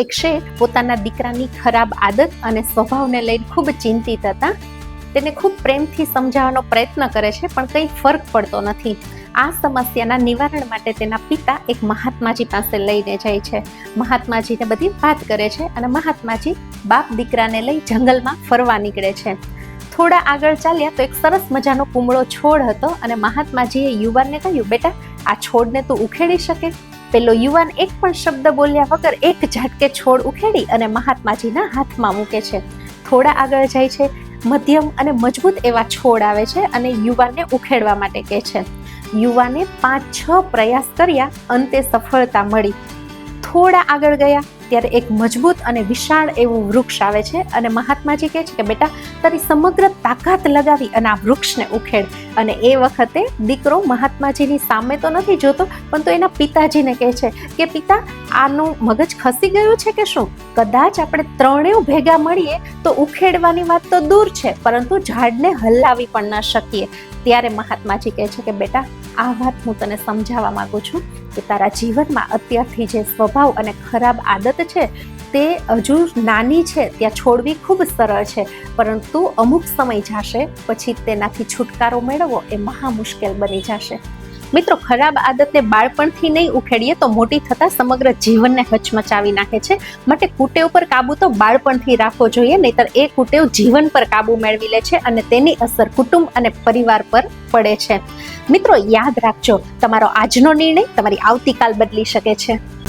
એક શેઠ પોતાના દીકરાની ખરાબ આદત અને સ્વભાવને લઈને ખૂબ ચિંતિત હતા. તેને ખૂબ પ્રેમથી સમજાવવાનો પ્રયત્ન કરે છે, પણ કંઈ ફરક પડતો નથી. આ સમસ્યાના નિવારણ માટે તેના પિતા એક મહાત્માજી પાસે લઈને જાય છે. મહાત્માજીને બધી વાત કરે છે અને મહાત્માજી બાપ દીકરાને લઈ જંગલમાં ફરવા નીકળે છે. થોડા આગળ ચાલ્યા તો એક સરસ મજાનો કુમળો છોડ હતો અને મહાત્માજીએ યુવાનને કહ્યું, બેટા, આ છોડને તું ઉખેડી શકે? પેલો યુવાન એક પણ શબ્દ બોલ્યા વગર એક ઝાટકે છોડ ઉખેડી અને મહાત્માજીના હાથમાં મૂકે છે. થોડા આગળ જાય છે. મધ્યમ અને મજબૂત એવા છોડ આવે છે અને યુવાનને ઉખેડવા માટે કહે છે. યુવાને પાંચ છ પ્રયાસ કર્યા, અંતે સફળતા મળી. થોડા આગળ ગયા, ત્યારે એક મજબૂત અને વિશાળ એવું વૃક્ષ આવે છે અને મહાત્માજી કહે છે કે, બેટા, તારી સમગ્ર તાકાત લગાવી અને આ વૃક્ષને ઉખેડ. અને એ વખતે દીકરો મહાત્માજીની સામે તો નથી જોતો, પણ તો એના પિતાજીને કહે છે કે, પિતા, આનું મગજ ખસી ગયું છે કે શું? કદાચ આપણે ત્રણેય ભેગા મળીએ તો ઉખેડવાની વાત તો દૂર છે, પરંતુ ઝાડને હલાવી પણ ન શકીએ. ત્યારે મહાત્માજી કહે છે કે, બેટા, આ વાત હું તને સમજાવવા માંગુ છું કે તારા જીવનમાં અત્યારથી જે સ્વભાવ અને ખરાબ આદત છે તે હજુ નાની છે, ત્યાં છોડવી ખૂબ સરળ છે, પરંતુ અમુક સમય જશે, પછી તેનાથી છુટકારો મેળવવો એ મહા મુશ્કેલ બની જશે. મિત્રો, ખરાબ આદતને બાળપણથી નહીં ઉખેડીએ તો મોટી થતાં સમગ્ર જીવનને હચમચાવી નાખે છે. માટે કુટેવ પર કાબુ તો બાળપણથી રાખવો જોઈએ, નહીતર એ કુટેવ જીવન પર કાબુ મેળવી લે છે અને તેની અસર કુટુંબ અને પરિવાર પર પડે છે. મિત્રો, યાદ રાખજો, તમારો આજનો નિર્ણય તમારી આવતીકાલ બદલી શકે છે.